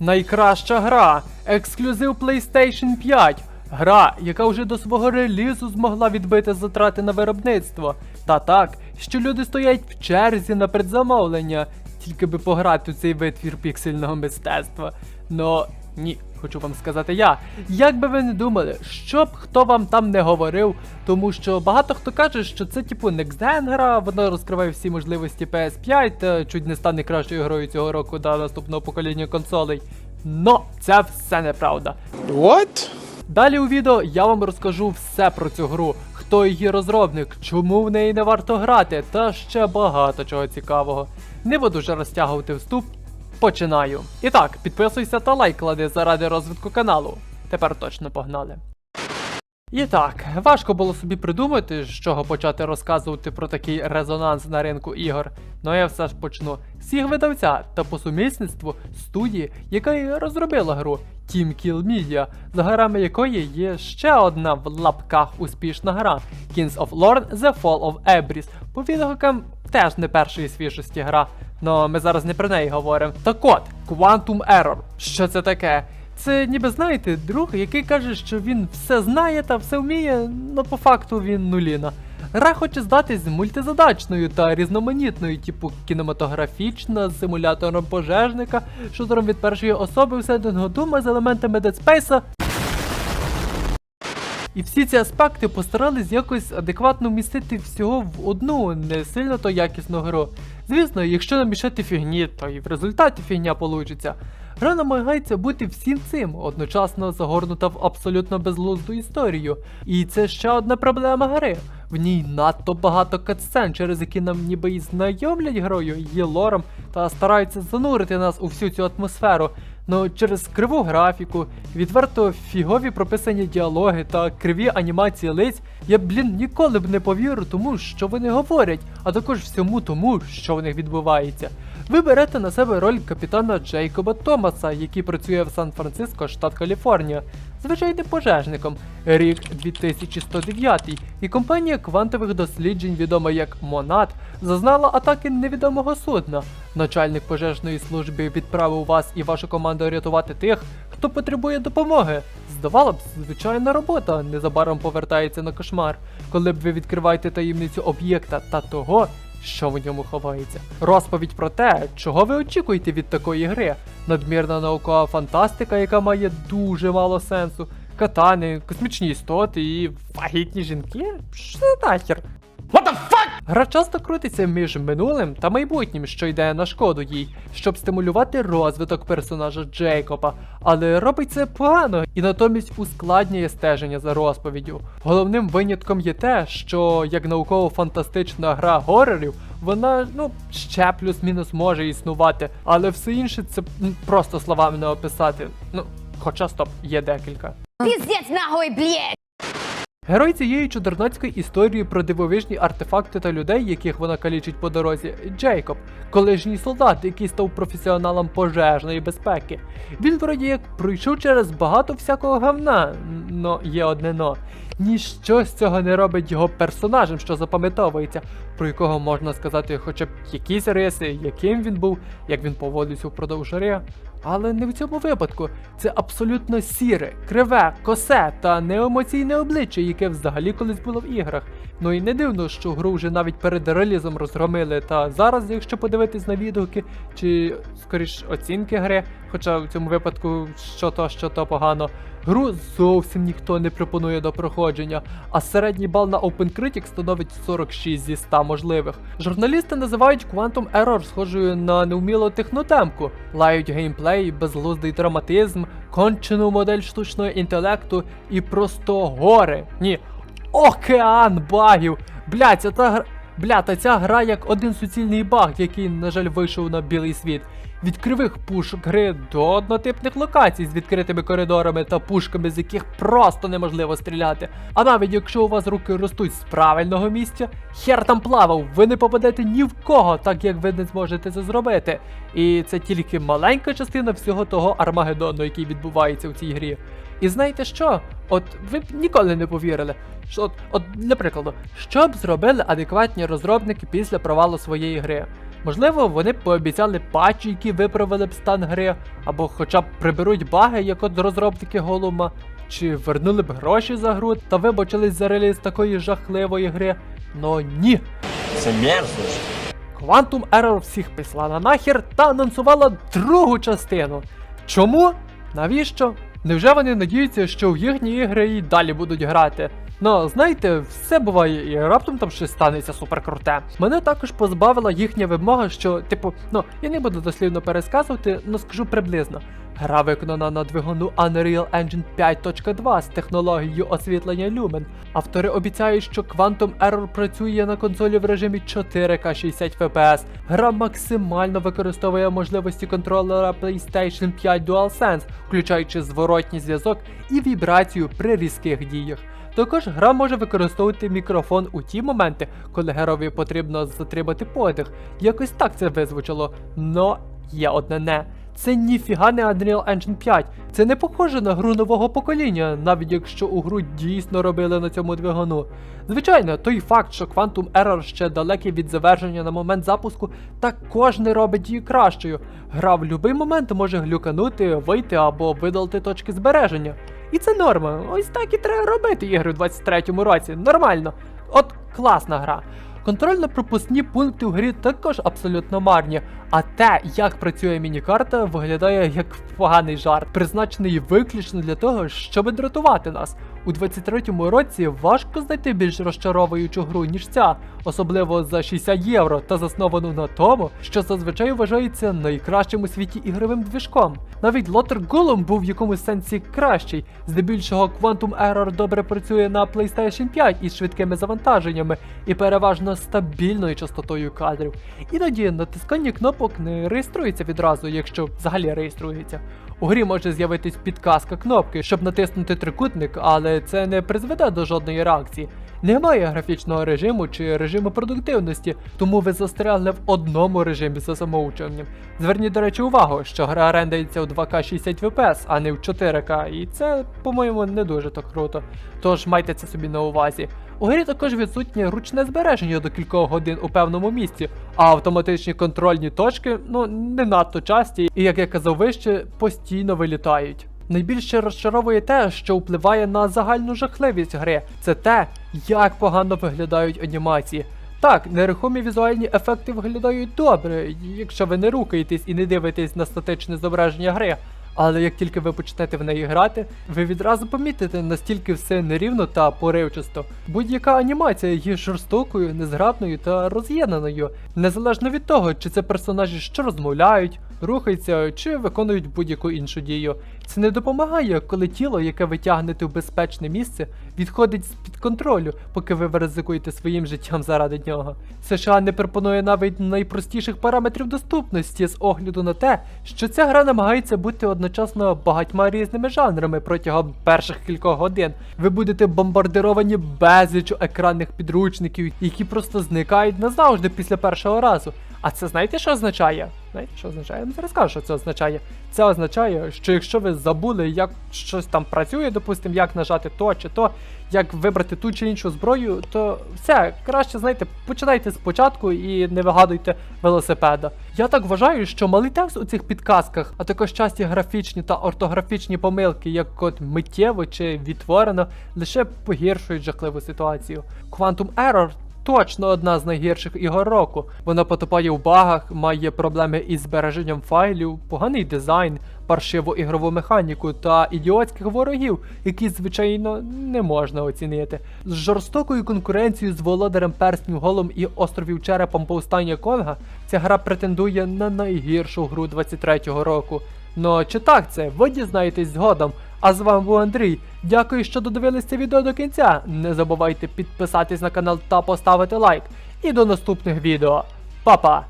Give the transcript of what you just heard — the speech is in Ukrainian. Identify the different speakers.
Speaker 1: Найкраща гра. Ексклюзив PlayStation 5. Гра, яка вже до свого релізу змогла відбити затрати на виробництво. Та так, що люди стоять в черзі на предзамовлення, тільки би пограти у цей витвір піксельного мистецтва. Но ні, хочу вам сказати я. Як би ви не думали, що б хто вам там не говорив, тому що багато хто каже, що це типу Next Gen гра, вона розкриває всі можливості PS5 та чуть не стане кращою грою цього року до наступного покоління консолей. Но це все неправда.
Speaker 2: What?
Speaker 1: Далі у відео я вам розкажу все про цю гру, хто її розробник, чому в неї не варто грати, та ще багато чого цікавого. Не буду вже розтягувати вступ. Починаю. І так, підписуйся та лайк клади заради розвитку каналу. Тепер точно погнали. І так, важко було собі придумати, з чого почати розказувати про такий резонанс на ринку ігор. Ну я все ж почну з їх видавця та по сумісництву студії, яка і розробила гру Team Kill Media, за грами якої є ще одна в лапках успішна гра Kings of Lorn The Fall of Ebris. По відгукам теж не першої свіжості гра. Но ми зараз не про неї говоримо. Так от, Quantum Error. Що це таке? Це ніби знаєте, друг, який каже, що він все знає та все вміє, але по факту він нуліна. Гра хоче здатись мультизадачною та різноманітною, типу кінематографічна, з симулятором пожежника, шутером від першої особи в сеттингу Дума з елементами Space. І всі ці аспекти постарались якось адекватно вмістити всього в одну не сильно то якісну гру. Звісно, якщо намішати фігні, то і в результаті фігня получиться. Гра намагається бути всім цим, одночасно загорнута в абсолютно безглузду історію. І це ще одна проблема гри. В ній надто багато катсцен, через які нам ніби і знайомлять грою, її лором, та стараються занурити нас у всю цю атмосферу. Ну через криву графіку, відверто фігові прописані діалоги та криві анімації лиць, я блін ніколи б не повірив тому, що вони говорять, а також всьому тому, що в них відбувається. Ви берете на себе роль капітана Джейкоба Томаса, який працює в Сан-Франциско, штат Каліфорнія, звичайним пожежником, рік 2109, і компанія квантових досліджень, відома як Монад, зазнала атаки невідомого судна. Начальник пожежної служби відправив вас і вашу команду рятувати тих, хто потребує допомоги. Здавала б, звичайна робота незабаром повертається на кошмар, коли б ви відкриваєте таємницю об'єкта та того, що в ньому ховається. Розповідь про те, чого ви очікуєте від такої гри. Надмірна наукова фантастика, яка має дуже мало сенсу. Катани, космічні істоти і вагітні жінки? Що за нахер? What the fuck? Гра часто крутиться між минулим та майбутнім, що йде на шкоду їй, щоб стимулювати розвиток персонажа Джейкоба, але робить це погано і натомість ускладнює стеження за розповіддю. Головним винятком є те, що як науково-фантастична гра горорів, вона ну ще плюс-мінус може існувати, але все інше це просто словами не описати. Ну, хоча стоп, є декілька.
Speaker 3: Пиздец нахуй, блядь!
Speaker 1: Герой цієї чудернацької історії про дивовижні артефакти та людей, яких вона калічить по дорозі, Джейкоб, колишній солдат, який став професіоналом пожежної безпеки. Він вроді як пройшов через багато всякого говна, но є одне но. Ніщо з цього не робить його персонажем, що запам'ятовується, про якого можна сказати хоча б якісь риси, яким він був, як він поводився впродовж гри. Але не в цьому випадку. Це абсолютно сіре, криве, косе та неемоційне обличчя, яке взагалі колись було в іграх. Ну і не дивно, що гру вже навіть перед релізом розгромили. Та зараз, якщо подивитись на відгуки, чи скоріш оцінки гри, хоча в цьому випадку що то, що то погано, гру зовсім ніхто не пропонує до проходження, а середній бал на OpenCritic становить 46 зі 100 можливих. Журналісти називають Quantum Error схожою на неумілу технотемку, лають геймплей, безглуздий драматизм, кончену модель штучного інтелекту і просто гори. Ні, океан багів. Бля, ця та гра. Бля, та ця гра як один суцільний баг, який, на жаль, вийшов на білий світ. Від кривих пушок гри до однотипних локацій з відкритими коридорами та пушками, з яких просто неможливо стріляти. А навіть якщо у вас руки ростуть з правильного місця, хер там плавав, ви не попадете ні в кого, так як ви не зможете це зробити. І це тільки маленька частина всього того Армагеддону, який відбувається в цій грі. І знаєте що? От ви б ніколи не повірили. От, от для прикладу, що б зробили адекватні розробники після провалу своєї гри? Можливо, вони б пообіцяли патчі, які виправили б стан гри, або хоча б приберуть баги, як от розробники Голума, чи вернули б гроші за гру та вибачились за реліз такої жахливої гри. Но ні.
Speaker 2: Це мерзость.
Speaker 1: Quantum Error всіх писала нахер та анонсувала другу частину. Чому? Навіщо? Невже вони надіються, що в їхні ігри і далі будуть грати? Ну, знаєте, все буває і раптом там щось станеться суперкруте. Мене також позбавила їхня вимога, що, типу, ну, я не буду дослівно пересказувати, але скажу приблизно. Гра виконана на двигуну Unreal Engine 5.2 з технологією освітлення Lumen. Автори обіцяють, що Quantum Error працює на консолі в режимі 4К 60 FPS. Гра максимально використовує можливості контролера PlayStation 5 DualSense, включаючи зворотній зв'язок і вібрацію при різких діях. Також гра може використовувати мікрофон у ті моменти, коли герові потрібно затримати подих. Якось так це визвучало. Но є одне не. Це ніфіга не Unreal Engine 5. Це не похоже на гру нового покоління, навіть якщо у гру дійсно робили на цьому двигуну. Звичайно, той факт, що Quantum Error ще далекий від завершення на момент запуску, також не робить її кращою. Гра в будь-який момент може глюканути, вийти або видалити точки збереження. І це норма. Ось так і треба робити ігри в 23-му році. Нормально. От класна гра. Контрольно-пропускні пункти в грі також абсолютно марні, а те, як працює міні-карта, виглядає як поганий жарт, призначений виключно для того, щоб дратувати нас. У 23-му році важко знайти більш розчаровуючу гру, ніж ця, особливо за 60 євро, та засновану на тому, що зазвичай вважається найкращим у світі ігровим движком. Навіть Lotter Golem був в якомусь сенсі кращий. Здебільшого Quantum Error добре працює на PlayStation 5 із швидкими завантаженнями і переважно стабільною частотою кадрів. Іноді натискання кнопок не реєструється відразу, якщо взагалі реєструється. У грі може з'явитись підказка кнопки, щоб натиснути трикутник, але це не призведе до жодної реакції. Немає графічного режиму чи режиму продуктивності, тому ви застрягли в одному режимі за самоученням. Зверніть, до речі, увагу, що гра рендериться у 2К 60 FPS, а не в 4К, і це, по-моєму, не дуже так круто. Тож майте це собі на увазі. У грі також відсутнє ручне збереження до кількох годин у певному місці, а автоматичні контрольні точки ну не надто часті, і як я казав вище, постійно вилітають. Найбільше розчаровує те, що впливає на загальну жахливість гри. Це те, як погано виглядають анімації. Так, нерухомі візуальні ефекти виглядають добре, якщо ви не рухаєтесь і не дивитесь на статичне зображення гри. Але як тільки ви почнете в неї грати, ви відразу помітите, настільки все нерівно та поривчасто. Будь-яка анімація є жорстокою, незграбною та роз'єднаною, незалежно від того, чи це персонажі, що розмовляють, рухаються чи виконують будь-яку іншу дію. Це не допомагає, коли тіло, яке ви тягнете в безпечне місце, відходить з-під контролю, поки ви ризикуєте своїм життям заради нього. США не пропонує навіть найпростіших параметрів доступності з огляду на те, що ця гра намагається бути одночасно багатьма різними жанрами протягом перших кількох годин. Ви будете бомбардировані безлічу екранних підручників, які просто зникають назавжди після першого разу. А це знаєте, що означає? Знаєте, що означає? Я вам зараз скажу, що це означає. Це означає, що якщо ви забули, як щось там працює, допустимо, як нажати то чи то, як вибрати ту чи іншу зброю, то все, краще, знаєте, починайте спочатку і не вигадуйте велосипеда. Я так вважаю, що малий текст у цих підказках, а також часті графічні та ортографічні помилки, як от миттєво чи відтворено, лише погіршують жахливу ситуацію. Quantum Error точно одна з найгірших ігор року. Вона потопає в багах, має проблеми із збереженням файлів, поганий дизайн, паршиву ігрову механіку та ідіотських ворогів, які, звичайно, не можна оцінити. З жорстокою конкуренцією з володарем перснів голом і островів черепом повстання Конга ця гра претендує на найгіршу гру 23-го року. Ну чи так це? Ви дізнаєтесь згодом. А з вами був Андрій. Дякую, що додивились це відео до кінця. Не забувайте підписатись на канал та поставити лайк. І до наступних відео. Па-па!